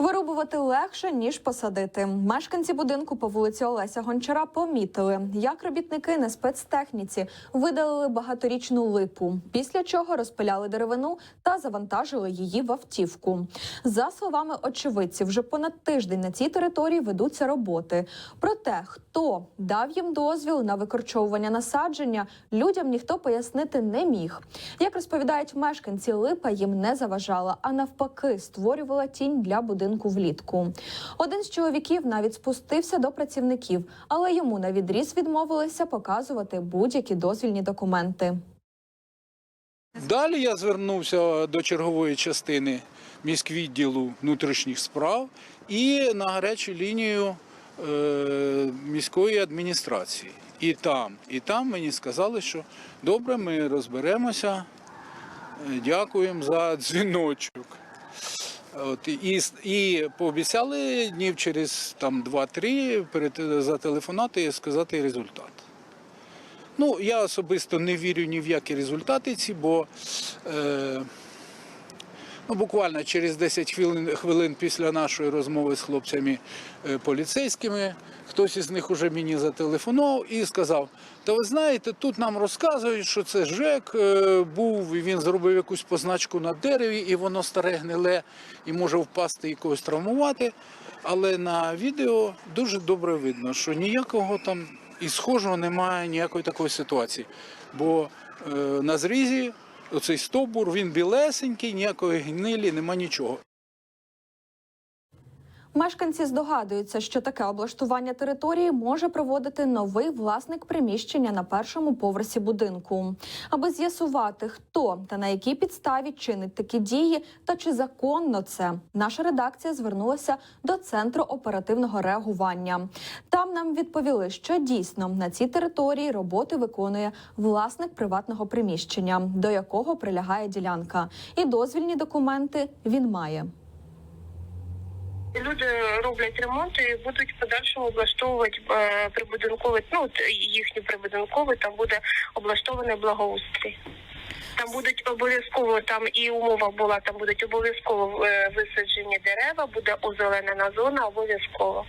Вирубувати легше ніж посадити. Мешканці будинку по вулиці Олеся Гончара помітили, як робітники на спецтехніці видалили багаторічну липу, після чого розпиляли деревину та завантажили її в автівку. За словами очевидців, вже понад тиждень на цій території ведуться роботи. Проте, хто дав їм дозвіл на викорчовування насадження, людям ніхто пояснити не міг. Як розповідають мешканці, липа їм не заважала, а навпаки, створювала тінь для будинку влітку. Один з чоловіків навіть спустився до працівників, але йому на відріз відмовилися показувати будь-які дозвільні документи. Далі я звернувся до чергової частини міськвідділу внутрішніх справ і на гарячу лінію е, міської адміністрації. І там, і там мені сказали, що добре, ми розберемося. Е, Дякуємо за дзвіночок. От, і, і пообіцяли днів через там 2-3 перед- зателефонувати і сказати результат. Ну, я особисто не вірю ні в які результати ці, бо е, ну, буквально через 10 хвилин, хвилин після нашої розмови з хлопцями е, поліцейськими, хтось із них уже мені зателефонував і сказав: та ви знаєте, тут нам розказують, що це ЖЕК е, був, і він зробив якусь позначку на дереві, і воно старе гниле і може впасти і когось травмувати. Але на відео дуже добре видно, що ніякого там і схожого немає ніякої такої ситуації. Бо е, на зрізі оцей стовбур, він білесенький, ніякої гнилі, нема нічого. Мешканці здогадуються, що таке облаштування території може проводити новий власник приміщення на першому поверсі будинку. Аби з'ясувати, хто та на якій підставі чинить такі дії, та чи законно це, наша редакція звернулася до центру оперативного реагування. Там нам відповіли, що дійсно на цій території роботи виконує власник приватного приміщення, до якого прилягає ділянка, і дозвільні документи він має. Люди роблять ремонт і будуть в подальшому облаштовувати е, прибудинковий, ну от їхній прибудинковий, там буде облаштований благоустрій. Там будуть обов'язково там і умова була, там будуть обов'язково е, висаджені дерева, буде озеленена зона, обов'язково.